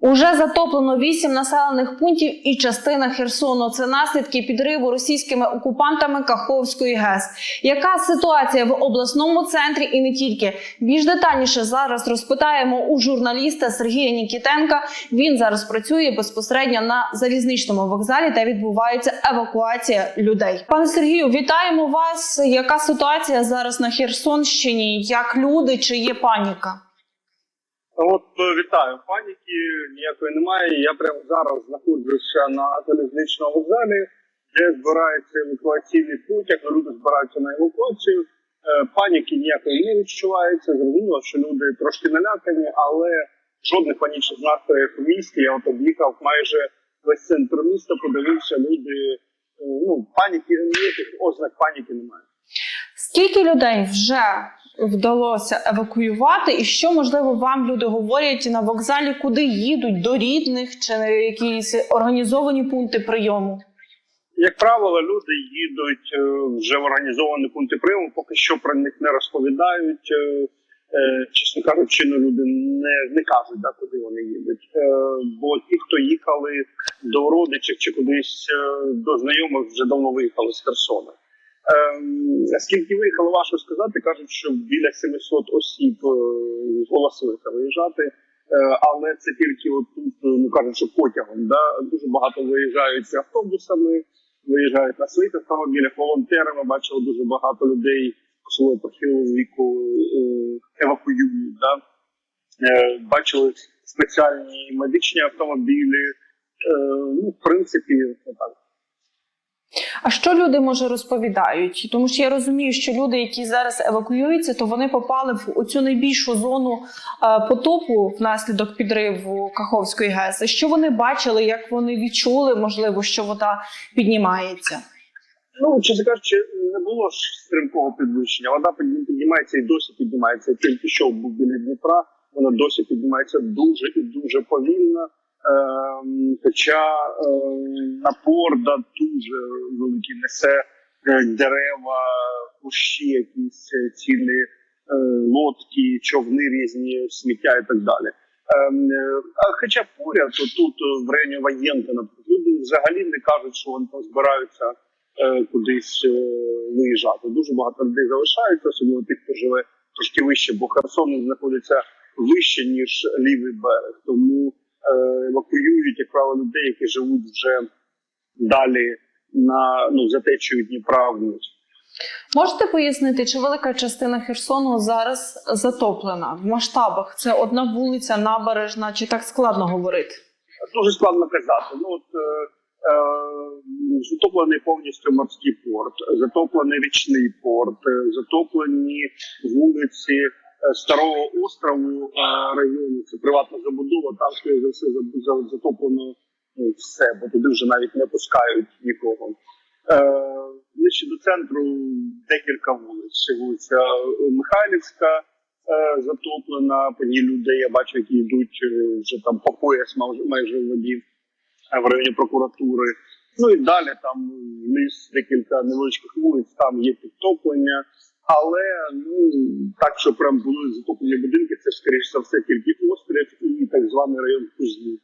Уже затоплено вісім населених пунктів і частина Херсону. Це наслідки підриву російськими окупантами Каховської ГЕС. Яка ситуація в обласному центрі і не тільки? Більш детальніше зараз розпитаємо у журналіста Сергія Нікітенка. Він зараз працює безпосередньо на залізничному вокзалі, де відбувається евакуація людей. Пане Сергію, вітаємо вас. Яка ситуація зараз на Херсонщині? Як люди чи є паніка? От е, вітаю, паніки ніякої немає. Я прямо зараз знаходжуся на залізничному вокзалі, де збирається евакуаційний потяг. Люди збираються на евакуацію. Е, Паніки ніякої не відчувається. Зрозуміло, що люди трошки налякані, але жодних панічних настроїв у місті. Я от об'їхав майже весь центр міста, подивився, люди. е, Ну, паніки ніяких ознак паніки немає. Скільки людей вже вдалося евакуювати, і що можливо вам люди говорять на вокзалі, куди їдуть до рідних чи на якісь організовані пункти прийому? Як правило, люди їдуть е, вже в організовані пункти прийому, поки що про них не розповідають. Е, е, Чесно кажучи, ну, люди не, не кажуть, да, куди вони їдуть. Бо ті, хто їхали до родичів чи кудись до знайомих, вже давно виїхали з Херсона. Ем, Скільки виїхало, важко сказати, кажуть, що біля 700 осіб е, виїжджати. Е, але це тільки от тут, ну кажуть, що потягом. Да? Дуже багато виїжджають автобусами, виїжджають на своїх автомобілях, волонтерами. Бачили дуже багато людей, особливо похилого віку, е, евакуюють. Да? Е, Бачили спеціальні медичні автомобілі. Е, Ну, в принципі, так. А що люди може розповідають? Тому що я розумію, що люди, які зараз евакуюються, то вони попали в оцю найбільшу зону потопу внаслідок підриву Каховської ГЕС. Що вони бачили, як вони відчули, можливо, що вода піднімається? Ну, чесно кажучи, не було ж стрімкого підвищення. Вода піднімається і досі піднімається. Тільки що був біля Дніпра, вона досі піднімається дуже і дуже повільно. Ем, хоча ем, напор да, дуже великий несе е, дерева, кущі, якісь е, цілі е, лодки, човни різні, сміття і так далі. Ем, а хоча поряд, тут в районі Воєнка, наприклад, люди взагалі не кажуть, що вони там збираються кудись виїжджати. Дуже багато людей залишаються, особливо тих, хто живе трошки вище, бо Херсон знаходиться вище ніж лівий берег. Тому евакуюють, як правило, людей, які живуть вже далі на ну за течією Дніпра вниз. Можете пояснити, чи велика частина Херсону зараз затоплена в масштабах? Це одна вулиця, набережна, чи так складно говорити? Дуже складно казати. Ну от е, е, затоплений повністю морський порт, затоплений річний порт, е, затоплені вулиці е, старого острову е, району. Це приватна забудова. Там скоріше за все за- за- затоплено ну, все, бо туди вже навіть не пускають нікого. Е, Ближче до центру декілька вулиць. Ще вулиця е, Михайлівська е, затоплена. По ній людей я бачу, які йдуть е, вже там по пояс майже, в воді е, в районі прокуратури. Ну і далі там вниз декілька невеличких вулиць, там є підтоплення. Але ну так, що прям були затоплені будинки, це скоріш за все тільки острів і так званий район Кузні.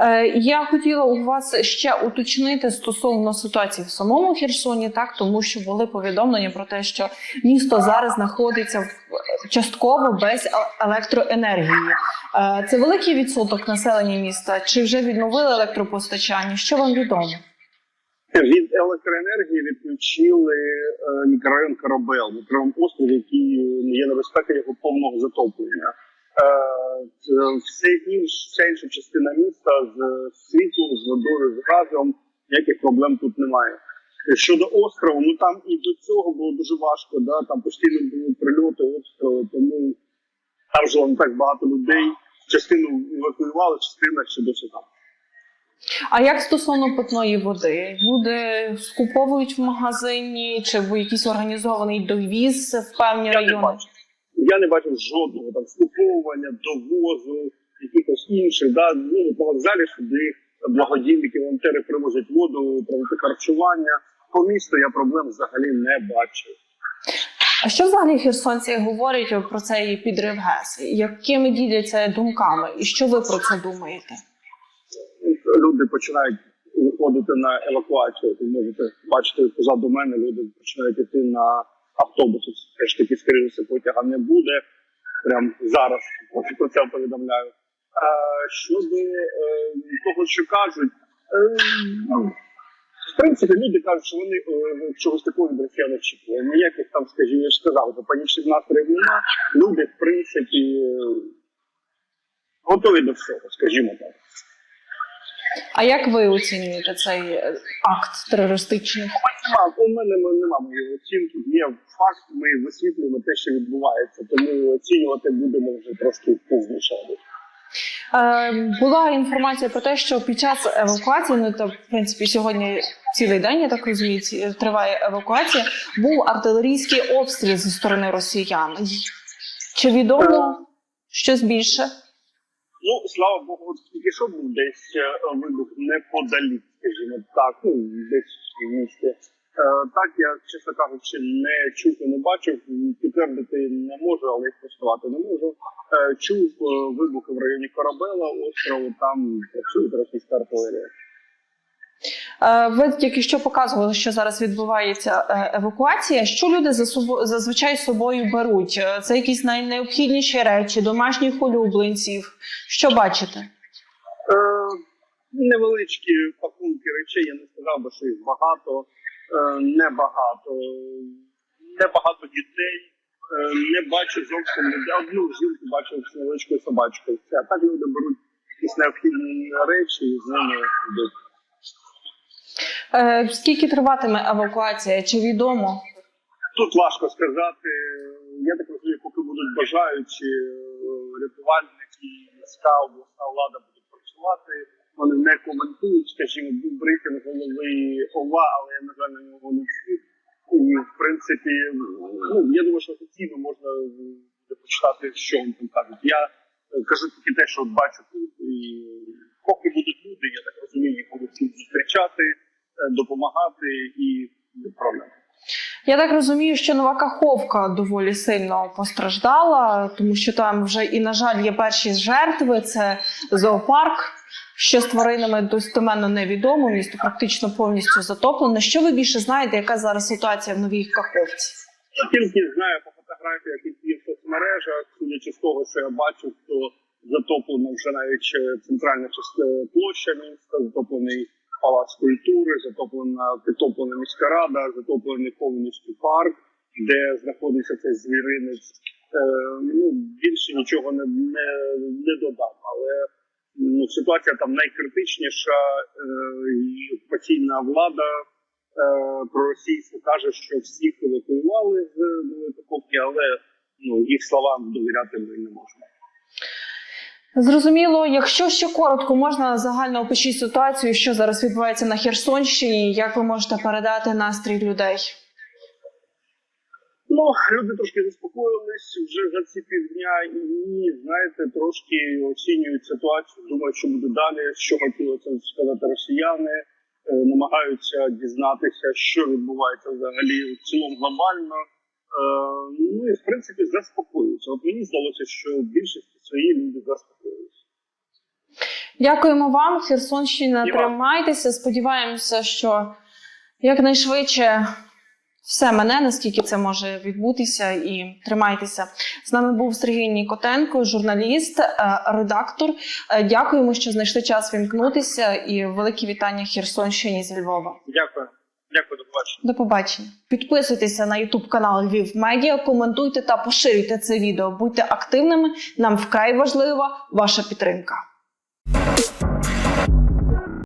Е, я хотіла у вас ще уточнити стосовно ситуації в самому Херсоні, так тому що були повідомлення про те, що місто зараз знаходиться в частково без е- електроенергії. Е, Це великий відсоток населення міста. Чи вже відновили електропостачання? Що вам відомо? Від електроенергії відключили е, мікрорайон Корабел, на Кривому острові, який е, є небезпека його повного затоплення. Е, все інш, вся інша частина міста з світлом, з водою, з газом, ніяких проблем тут немає. Щодо острову, ну там і до цього було дуже важко, да? там постійно були прильоти, обстріли, тому там жило не так багато людей. Частину евакуювали, частина ще досі там. А як стосовно питної води? Люди скуповують в магазині чи в якийсь організований довіз в певні Я не райони? бачив. Я не бачив жодного там скуповування, довозу, якихось інших. Да? Ну, на вокзалі сюди благодійники, волонтери привозять воду, проводять харчування. По місту я проблем взагалі не бачив. А що взагалі херсонці говорять про цей підрив ГЕС? Якими діляться думками? І що ви про це думаєте? Люди починають виходити на евакуацію. Ви можете бачити позаду мене, люди починають йти на автобуси. Ж таки, скоріше, потяга не буде. Прямо зараз про це повідомляю. А щодо е, того, що кажуть, е, ну, в принципі, люди кажуть, що вони е, чогось такого від росіян очікували. Ніяких там, скажімо, я ж сказав, що панічних настроїв нема. Люди, в принципі, е, готові до всього, скажімо так. А як ви оцінюєте цей е, акт терористичний? Нема, у мене нема моєї оцінки. Є факт, ми висвітлюємо те, що відбувається, тому оцінювати будемо вже трошки пізніше. Е, була інформація про те, що під час евакуації, ну то в принципі сьогодні цілий день, я так розумію, триває евакуація. Був артилерійський обстріл зі сторони росіян. Чи відомо щось більше? Ну, слава Богу, от був десь е, вибух неподалік, скажімо так, ну десь в місті. Е, так я, чесно кажучи, не чув і не бачив, підтвердити не можу, але й спростувати не можу. Е, чув вибухи в районі Корабела, острову, там працює російська артилерія. Е, Ви тільки що показували, що зараз відбувається е, евакуація. Що люди зазвичай з собою беруть? Е, Це якісь найнеобхідніші речі, домашніх улюбленців. Що бачите? Невеличкі пакунки речей, я не сказав би, що їх багато, е, небагато. Небагато дітей. Не бачу зовсім ніде. одну жінку бачив з невеличкою собачкою. А так люди беруть якісь необхідні речі і з ними йдуть. Е, Скільки триватиме евакуація? Чи відомо? Тут важко сказати. Я так розумію, поки будуть бажаючі е, рятувальники, міська обласна влада будуть працювати. Вони не коментують, скажімо, брифінг голови ОВА, але я на жаль на нього не встиг. І в принципі, ну я думаю, що офіційно можна почитати, що вони там кажуть. Я е, кажу тільки те, що бачу тут, і поки будуть люди, я так розумію, їх будуть зустрічати, допомагати і відправляти. Я так розумію, що нова Каховка доволі сильно постраждала, тому що там вже і, на жаль, є перші жертви. Це зоопарк. Що з тваринами достеменно невідомо, місто практично повністю затоплене. Що ви більше знаєте, яка зараз ситуація в новій Каховці? Я тільки знаю по фотографіях, які є в соцмережах, судячи з того, що я бачу, то затоплена вже навіть е, центральна частина площа міста, затоплений палац культури, затоплена підтоплена міська рада, затоплений повністю парк, де знаходиться цей звіринець. Е, ну більше нічого не, не, не додам, але ну, ситуація там найкритичніша, е, і окупаційна влада е, проросійська каже, що всіх евакуювали з Каховки, але ну їх словам довіряти ми не можемо. Зрозуміло, якщо ще коротко можна загально опишіть ситуацію, що зараз відбувається на Херсонщині, як ви можете передати настрій людей? Ну, люди трошки заспокоїлись вже за ці півдня і, знаєте, трошки оцінюють ситуацію, думають, що буде далі, що хотіли це сказати росіяни, е, намагаються дізнатися, що відбувається взагалі в цілому глобально. Е, ну і в принципі заспокоюються. От мені здалося, що в більшості свої люди заспокоюються. Дякуємо вам, Херсонщина. І. Тримайтеся. Сподіваємося, що якнайшвидше все мене, наскільки це може відбутися, і тримайтеся. З нами був Сергій Нікотенко, журналіст, е, редактор. Е, Дякуємо, що знайшли час вімкнутися. І великі вітання Херсонщині зі Львова. Дякую, дякую, до побачення. До побачення. Підписуйтеся на Ютуб канал Львів Медіа, коментуйте та поширюйте це відео. Будьте активними. Нам вкрай важлива ваша підтримка. Thank you.